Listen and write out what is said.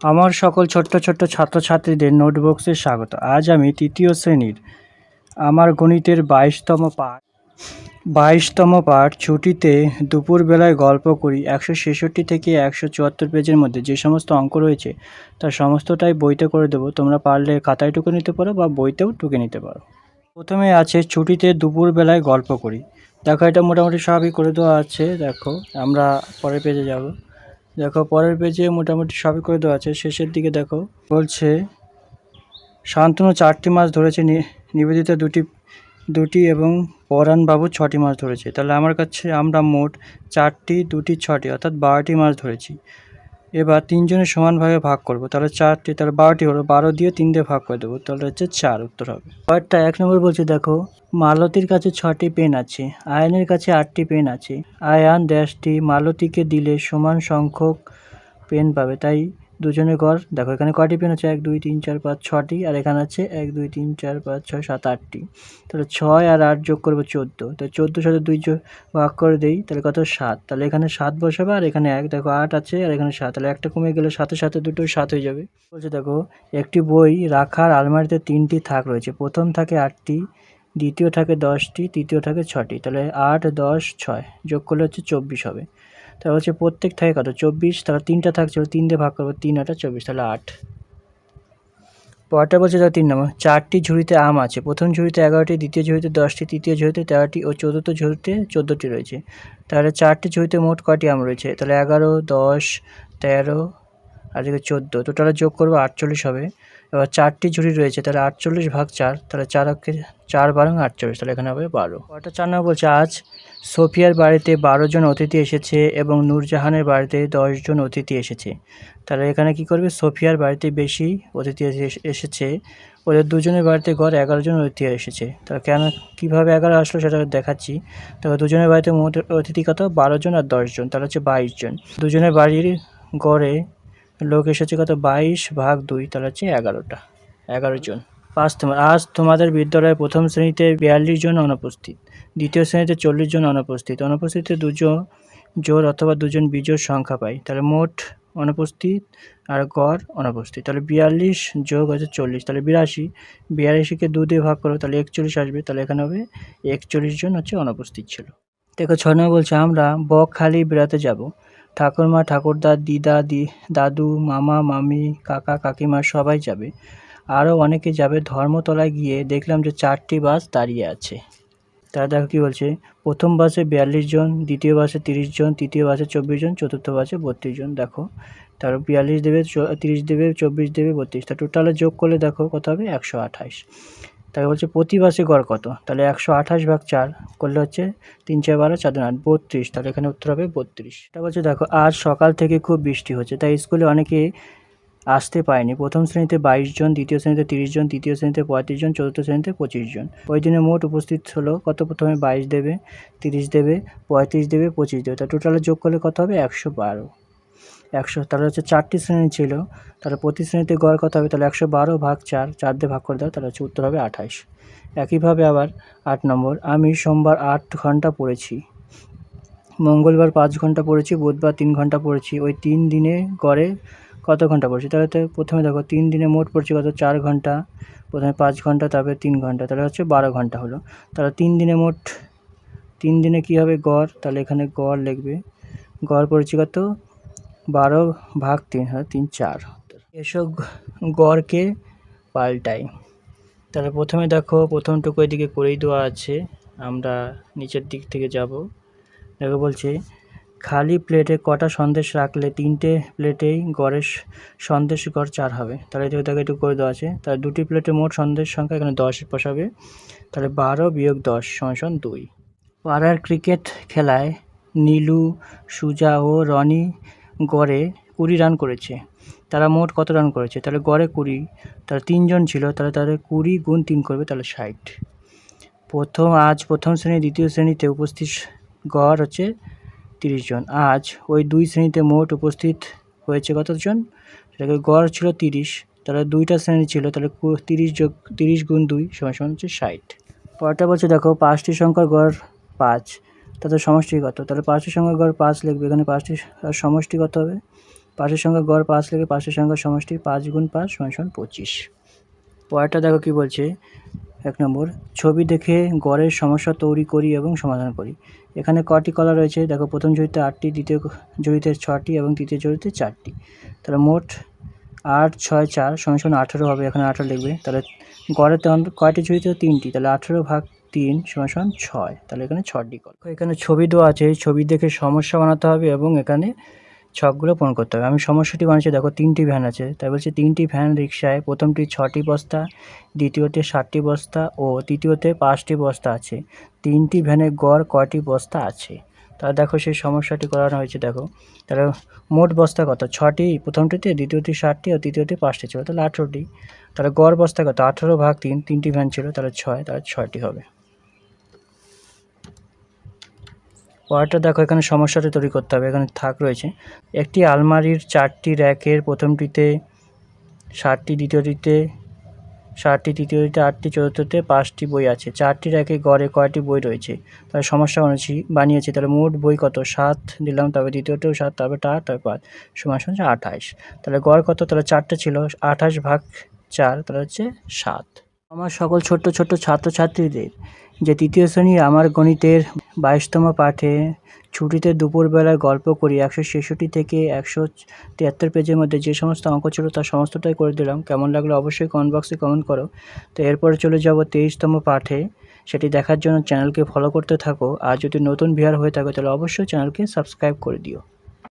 আমার সকল ছোট্ট ছোট্ট ছাত্রছাত্রীদের নোটবুকসে স্বাগত। আজ আমি তৃতীয় শ্রেণির আমার গণিতের বাইশতম পাঠ বাইশতম পাঠ ছুটিতে দুপুরবেলায় গল্প করি একশো ছেষট্টি থেকে একশো চুয়াত্তর পেজের মধ্যে। যে সমস্ত অঙ্ক রয়েছে, তার সমস্তটাই বইতে করে দেবো। তোমরা পারলে খাতায় টুকে নিতে পারো বা বইতেও টুকে নিতে পারো। প্রথমে আছে ছুটিতে দুপুরবেলায় গল্প করি। দেখো এটা মোটামুটি সবই করে দেওয়া আছে। দেখো, আমরা পরের পেজে যাব। দেখো, পরের পেজে মোটামুটি সবই করে দেওয়া আছে। শেষের দিকে দেখো, বলছে, শান্তনু চারটি মাছ ধরেছে নিবেদিতা দুটি দুটি এবং পরাণবাবু ছটি মাছ ধরেছে। তাহলে আমার কাছে আমরা মোট চারটি, দুটি, ছটি, অর্থাৎ বারোটি মাছ ধরেছি। এবার তিনজনের সমানভাবে ভাগ করব। তাহলে চারটি, তাহলে বারোটি হলো, বারো দিয়ে তিন দিয়ে ভাগ করে দেবো। তাহলে হচ্ছে চার উত্তর হবে। পরেরটা এক নম্বর বলছে, দেখো, মালতির কাছে ছটি পেন আছে, আয়নের কাছে আটটি পেন আছে। আয়ান ড্যাশটি মালতিকে দিলে সমান সংখ্যক পেন পাবে। তাই দুজনে গড় দেখো, এখানে কয়টি পেন আছে? এক, দুই, তিন, চার, পাঁচ, ছটি। আর এখানে আছে এক, দুই, তিন, চার, পাঁচ, ছয়, সাত, আটটি। তাহলে ছয় আর আট যোগ করব চোদ্দ। তো চোদ্দোর সাথে দুই ভাগ করে দেই, তাহলে কত? সাত। তাহলে এখানে সাত বসাবে আর এখানে এক। দেখো, আট আছে আর এখানে সাত। তাহলে একটা কমে গেলে সাথে সাথে দুটো সাত হয়ে যাবে। বলছে, দেখো, একটি বই রাখার আলমারিতে তিনটি থাক রয়েছে। প্রথম থাকে আটটি, দ্বিতীয় থাকে দশটি, তৃতীয় থাকে ছটি। তাহলে আট, দশ, ছয় যোগ করলে হচ্ছে চব্বিশ হবে। তাহলে হচ্ছে প্রত্যেক থাকে কত? চব্বিশ, তাহলে তিনটা থাকছে তিন দিয়ে ভাগ করব, তিন আটা চব্বিশ, তাহলে আট। পরটা বলছে তার তিন নম্বর। চারটি ঝুড়িতে আম আছে। প্রথম ঝুড়িতে এগারোটি, দ্বিতীয় ঝুড়িতে দশটি, তৃতীয় ঝুড়িতে তেরোটি ও চতুর্থ ঝুড়িতে চোদ্দোটি রয়েছে। তাহলে চারটি ঝুড়িতে মোট কয়টি আম রয়েছে? তাহলে এগারো, দশ, তেরো আর এদিকে চোদ্দ টোটালে যোগ করব আটচল্লিশ হবে। এবার চারটি ঝুড়ি রয়েছে, তাহলে আটচল্লিশ ভাগ চার, তাহলে চার অক্ষে চার বারো আটচল্লিশ, তাহলে এখানে হবে বারো। কটা চার নম্বর বলছে, আজ সোফিয়ার বাড়িতে বারো জন অতিথি এসেছে এবং নূরজাহানের বাড়িতে জন অতিথি এসেছে। তাহলে এখানে কি করবে? সোফিয়ার বাড়িতে বেশি অতিথি এসে- এসেছে, ওদের দুজনের বাড়িতে গড় এগারো জন অতিথি এসেছে। তাহলে কেন, কীভাবে এগারো আসলো সেটা দেখাচ্ছি। তবে দুজনের বাড়িতে মোট অতিথি কত? বারো জন আর দশ জন, তাহলে হচ্ছে বাইশ জন। দুজনের বাড়ির গড়ে লোক এসেছে কত? বাইশ ভাগ দুই, তাহলে হচ্ছে এগারোটা। এগারো জন। পাঁচ তোমার আজ তোমাদের বিদ্যালয়ে প্রথম শ্রেণীতে বিয়াল্লিশ জন অনুপস্থিত। দ্বিতীয় শ্রেণীতে চল্লিশ জন অনুপস্থিত। অনুপস্থিতিতে দুজন জোর অথবা দুজন বিজোড় সংখ্যা পাই। তাহলে মোট অনুপস্থিত আর গড় অনুপস্থিত। তাহলে বিয়াল্লিশ যোগ হচ্ছে চল্লিশ, তাহলে বিরাশি। বিয়াল্লিশকে দু দিয়ে ভাগ করো, তাহলে একচল্লিশ আসবে। তাহলে এখানে হবে একচল্লিশ জন হচ্ছে অনুপস্থিত ছিল। দেখো ছ নম্বর বলছে, আমরা বকখালি বেড়াতে যাব। ঠাকুরমা, ঠাকুরদা, দিদা, দি, দাদু, মামা, মামি, কাকা, কাকিমা সবাই যাবে। আরও অনেকে যাবে ধর্মতলায় গিয়ে দেখলাম যে চারটি বাস দাঁড়িয়ে আছে। তারা দেখো কী বলছে? প্রথম বাসে বিয়াল্লিশ জন, দ্বিতীয় বাসে তিরিশ জন, তৃতীয় বাসে চব্বিশ জন, চতুর্থ বাসে বত্রিশ জন। দেখো তারপর বিয়াল্লিশ দেবে তিরিশ দেবে, চব্বিশ দেবে, বত্রিশ। তা টোটালে যোগ করলে দেখো কত হবে? একশো আঠাশ। তাকে বলছে প্রতি বাসে গড় কত? তাহলে একশো আঠাশ ভাগ চার করলে হচ্ছে তিন চার বারো চার আট, বত্রিশ। তাহলে এখানে উত্তর হবে বত্রিশ। তা বলছে দেখো, আজ সকাল থেকে খুব বৃষ্টি হচ্ছে, তাই স্কুলে অনেকে আসতে পারেনি। প্রথম শ্রেণীতে বাইশ জন, দ্বিতীয় শ্রেণীতে তিরিশ জন, তৃতীয় শ্রেণীতে পঁয়ত্রিশ জন, চতুর্থ শ্রেণীতে পঁচিশ জন। ওই দিনে মোট উপস্থিত হলো কত? প্রথমে বাইশ দেবে, তিরিশ দেবে, পঁয়ত্রিশ দেবে, পঁচিশ দেবে। তা টোটালে যোগ করলে কত হবে? একশো বারো। একশো, তাহলে হচ্ছে চারটি শ্রেণি ছিল। তাহলে প্রতি শ্রেণীতে গড় কত হবে? তাহলে একশো বারো ভাগ চার চার দিয়ে ভাগ করে দাও, তাহলে হচ্ছে উত্তর হবে আঠাশ একইভাবে আবার আট নম্বর, আমি সোমবার আট ঘণ্টা পড়েছি। মঙ্গলবার পাঁচ ঘণ্টা পড়েছি, বুধবার তিন ঘণ্টা পড়েছি। ওই তিন দিনে গড়ে কত ঘণ্টা পড়েছি? তাহলে তো প্রথমে দেখো, তিন দিনে মোট পড়ছে কত? চার ঘণ্টা। প্রথমে পাঁচ ঘণ্টা, তারপরে তিন ঘণ্টা, তাহলে হচ্ছে বারো ঘণ্টা হলো। তাহলে তিন দিনে মোট, তিন দিনে কী হবে গড়? তাহলে এখানে গড় লিখবে। গড় পড়েছে কত? বারো ভাগ তিন হয় তিন চার। এসব গড়কে পাল্টাই। তাহলে প্রথমে দেখো, প্রথমটুকু এদিকে করেই দেওয়া আছে। আমরা নিচের দিক থেকে যাব। দেখো বলছে, খালি প্লেটে কটা সন্দেশ রাখলে তিনটে প্লেটেই গড়ের সন্দেশ গড় চার হবে। তাহলে দেখো একটু করে দেওয়া আছে। তাহলে দুটি প্লেটে মোট সন্দেশ সংখ্যা এখানে দশ বসাবে তাহলে বারো বিয়োগ দশ সমান দুই। পাড়ার ক্রিকেট খেলায় নীলু, সুজা ও রনি গড়ে কুড়ি রান করেছে। তারা মোট কত রান করেছে? তাহলে গড়ে কুড়ি। তাহলে তিনজন ছিল, তাহলে তাদের কুড়ি গুণ তিন করবে, তাহলে ষাট। প্রথম, আজ প্রথম শ্রেণি, দ্বিতীয় শ্রেণীতে উপস্থিত গড় হচ্ছে তিরিশ জন। আজ ওই দুই শ্রেণীতে মোট উপস্থিত হয়েছে কতজন? সেটাকে গড় ছিল তিরিশ। তাহলে দুইটা শ্রেণি ছিল, তাহলে তিরিশ যোগ, তিরিশ গুণ দুই সমান সমান হচ্ছে ষাট। পরটা বলছে দেখো, পাঁচটি সংখ্যার গড় পাঁচ। তাদের সমষ্টি কত তাহলে পাঁচটি সংখ্যার গড় পাঁচ লিখবে, এখানে পাঁচটি আর সমষ্টি কত হবে। পাশের সংখ্যা গড় পাঁচ লেগে পাশের সংখ্যা সমষ্টি পাঁচ গুণ পাঁচ সমান সমান পঁচিশ। পরেরটা দেখো কি বলছে? এক নম্বর, ছবি দেখে গড়ের সমস্যা তৈরি করি এবং সমাধান করি। এখানে কটি কলা রয়েছে? দেখো, প্রথম জড়িতে আটটি, দ্বিতীয় জড়িতে ছটি এবং তৃতীয় জড়িতে চারটি। তাহলে মোট আট, ছয়, চার সমান সমান আঠেরো হবে, এখানে আঠেরো লিখবে। তাহলে গড়ের কয়টি জড়িত তিনটি। তাহলে আঠেরো ভাগ তিন সমান ছয়। তাহলে এখানে ছটি কল এখানে ছবি দেওয়া আছে ছবি দেখে সমস্যা বানাতে হবে এবং এখানে ছকগুলো পূরণ করতে হবে। আমি সমস্যাটি বানিয়েছি, দেখো, তিনটি ভ্যান আছে। তাই বলছে তিনটি ভ্যান রিক্সায় প্রথমটি ছটি বস্তা, দ্বিতীয়তে ষাটটি বস্তা ও তৃতীয়তে পাঁচটি বস্তা আছে। তিনটি ভ্যানে গড় কয়টি বস্তা আছে? তা দেখো, সেই সমস্যাটি করানো হয়েছে, দেখো। তাহলে মোট বস্তা কত? ছটি, প্রথমটিতে, দ্বিতীয়টি ষাটটি ও তৃতীয়টি পাঁচটি ছিল। তাহলে আঠেরোটি। তাহলে গড় বস্তা কত? আঠেরো ভাগ তিন, তিনটি ভ্যান ছিল। তাহলে ছয়, তাহলে ছয়টি হবে। পরেরটা দেখো, এখানে সমস্যাটা তৈরি করতে হবে, এখানে থাক রয়েছে। একটি আলমারির চারটি র্যাকের প্রথমটিতে ষাটটি দ্বিতীয়টিতে ষাটটি তৃতীয়টিতে, আটটি চতুর্থতে পাঁচটি বই আছে। চারটি র্যাকে গড়ে কয়টি বই রয়েছে? তাহলে সমস্যা বানিয়েছি বানিয়েছি, তাহলে মোট বই কত? সাত দিলাম, তবে দ্বিতীয়তেও সাত তারপরে আট তারপর পাঁচ। সমান হচ্ছে আঠাশ তাহলে গড় কত? তাহলে চারটে ছিল আঠাশ ভাগ চার, তাহলে হচ্ছে সাত। আমার সকল ছোট্ট ছোট্ট ছাত্রছাত্রীদের যে তৃতীয় শ্রেণির আমার গণিতের বাইশতম পাঠে ছুটিতে দুপুরবেলায় গল্প করি একশো ছেষট্টি থেকে একশো তিয়াত্তর পেজের মধ্যে যে সমস্ত অঙ্ক ছিল তার সমস্তটাই করে দিলাম। কেমন লাগল অবশ্যই কমেন্ট বক্সে কমেন্ট করো। তো এরপরে চলে যাব তেইশতম পাঠে। সেটি দেখার জন্য চ্যানেলকে ফলো করতে থাকো। আর যদি নতুন ভিয়ার হয়ে থাকো তাহলে অবশ্যই চ্যানেলকে সাবস্ক্রাইব করে দিও।